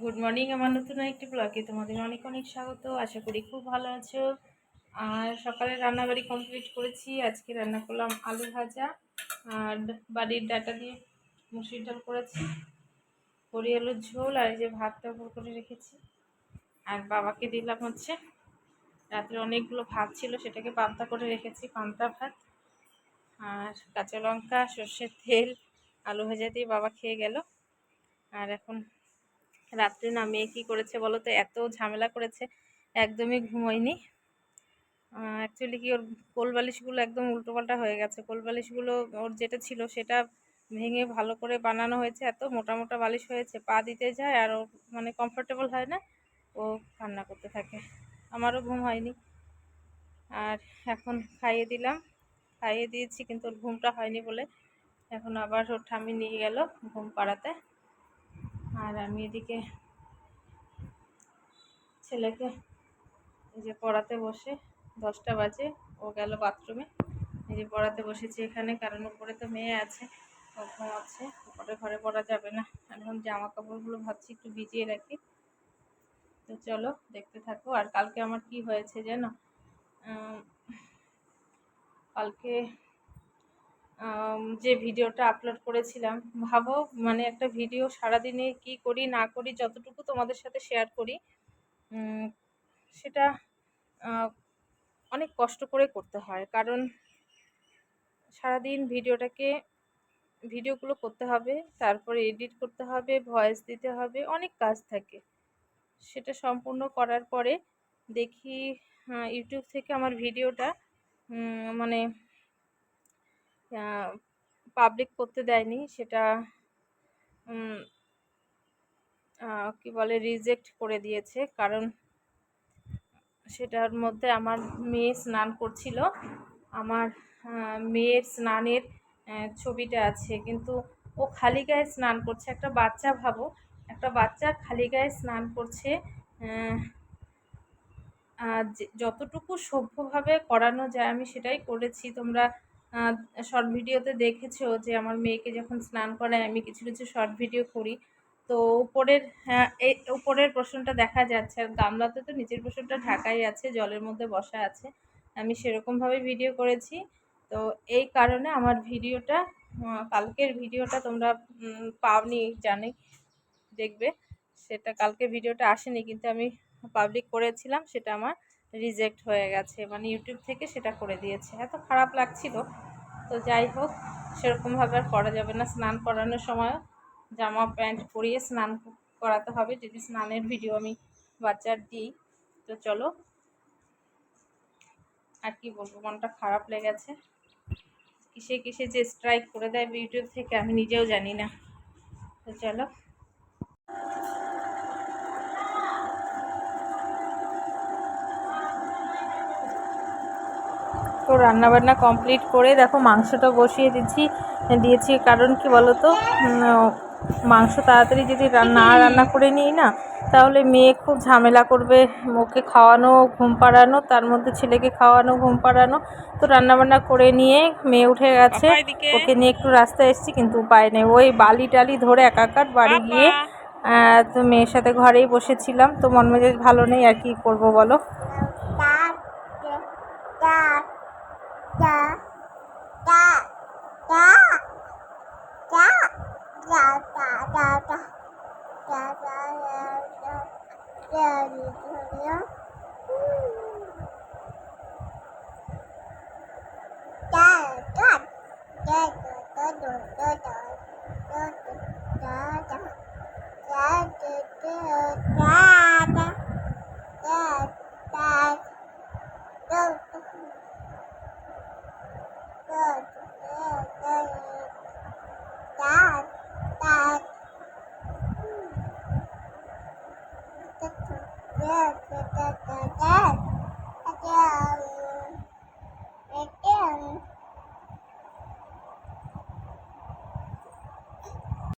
Good morning আমার নতুন একটি ব্লগে তোমাদের অনেক অনেক স্বাগত। আশা করি খুব ভালো আছো। আর সকালে রান্নাবাড়ি কমপ্লিট করেছি। আজকে রান্না করলাম আলু ভাজা আর বাড়ির ডাটা দিয়ে মুসুর ডাল করেছি করি আলুর ঝোল আর এই যে ভাতটা উপর করে রেখেছি। আর বাবাকে দিলাম হচ্ছে রাত্রে অনেকগুলো ভাত ছিল, সেটাকে পান্তা করে রেখেছি, পান্তা ভাত আর কাঁচা লঙ্কা, সর্ষের তেল, আলু ভাজা দিয়ে বাবা খেয়ে গেল। আর এখন রাত্রে না মেয়ে কী করেছে বলো তো এত ঝামেলা করেছে, একদমই ঘুমোয়নি। অ্যাকচুয়ালি কি ওর কোল বালিশগুলো একদম উল্টোপাল্টা হয়ে গেছে। কোল বালিশগুলো ওর যেটা ছিল সেটা ভেঙে ভালো করে বানানো হয়েছে। এত মোটা মোটা বালিশ হয়েছে, পা দিতে যায় আর ও মানে কমফোর্টেবল হয় না, ও কান্না করতে থাকে। আমারও ঘুম হয়নি। আর এখন খাইয়ে দিলাম। খাইয়ে দিয়েছি কিন্তু ওর ঘুমটা হয়নি বলে। এখন আবার ওর ঠামি নিয়ে গেল ঘুম পাড়াতে। আর আমি এদিকে ছেলেকে এই যে পড়াতে বসে, দশটা বাজে, ও গেল বাথরুমে। এই যে পড়াতে বসেছি এখানে, কারণ উপরে তো মেয়ে আছে, ও ঘুমাচ্ছে, উপরে ঘরে পড়া যাবে না। এখন জামা কাপড়গুলো ভাবছি একটু ভিজিয়ে রাখি। তো চলো, দেখতে থাকো। আর কালকে আমার কি হয়েছে জানো? কালকে যে ভিডিওটা আপলোড করেছিলাম, ভাবো মানে একটা ভিডিও সারাদিনে কি করি, না করি, যতটুকু তোমাদের সাথে শেয়ার করি সেটা অনেক কষ্ট করে করতে হয়। কারণ সারাদিন ভিডিওটাকে, ভিডিওগুলো করতে হবে, তারপরে এডিট করতে হবে ভয়েস দিতে হবে, অনেক কাজ থাকে। সেটা সম্পূর্ণ করার পরে দেখি ইউটিউব থেকে আমার ভিডিওটা মানে পাবলিক করতে দেয়নি, সেটা কি বলে রিজেক্ট করে দিয়েছে। কারণ সেটার মধ্যে আমার মেয়ে স্নান করছিল। আমার মেয়ের স্নানের ছবিটা আছে। কিন্তু ও খালি গায়ে স্নান করছে। একটা বাচ্চা ভাবো, একটা বাচ্চা খালি গায়ে স্নান করছে যতটুকু সভ্যভাবে করানো যায়, আমি সেটাই করেছি। তোমরা শর্ট ভিডিওতে দেখেছ যে আমার মেয়েকে যখন স্নান করায় আমি কিছু কিছু শর্ট ভিডিও করি। তো উপরের হ্যাঁ এই উপরের পোর্শনটা দেখা যাচ্ছে। আর গামলাতে তো নিচের পোর্শনটা ঢাকাই আছে, জলের মধ্যে বসা আছে। আমি সেরকমভাবে ভিডিও করেছি। তো এই কারণে আমার ভিডিওটা কালকের ভিডিওটা তোমরা পাওনি জানি দেখবে। সেটা কালকে ভিডিওটা আসেনি, কিন্তু আমি পাবলিক করেছিলাম, সেটা আমার রিজেক্ট হয়ে গেছে মানে ইউটিউব থেকে সেটা করে দিয়েছে। এত খারাপ লাগছিল। তো যাই হোক, সেরকমভাবে আর করা যাবে না। স্নান করানোর সময় জামা প্যান্ট পরিয়ে স্নান করাতে হবে। যদি স্নানের ভিডিও আমি বাচ্চার দিই, তো চলো। আর কি বলব, মনটা খারাপ লেগেছে। কিসে কিসে যে স্ট্রাইক করে দেয় ইউটিউব থেকে আমি নিজেও জানি না। তো চলো। তো রান্নাবান্না কমপ্লিট করে দেখো মাংসটা বসিয়ে দিচ্ছি দিয়েছি। কারণ কি বলো তো মাংস তাড়াতাড়ি যদি না রান্না করে নিই না তাহলে মেয়ে খুব ঝামেলা করবে। ওকে খাওয়ানো ঘুম পাড়ানো তার মধ্যে ছেলেকে খাওয়ানো ঘুম পাড়ানো। তো রান্নাবান্না করে নিয়ে মেয়ে উঠে গেছে। ওকে নিয়ে একটু রাস্তায় এসেছি কিন্তু উপায় নেই। ওই বালি টালি ধরে একাকার বাড়ি গিয়ে তো মেয়ের সাথে ঘরেই বসেছিলাম। তো মন মেজাজ ভালো নেই আর কি করব বলো? 这里怎么样？嗯，干，这个。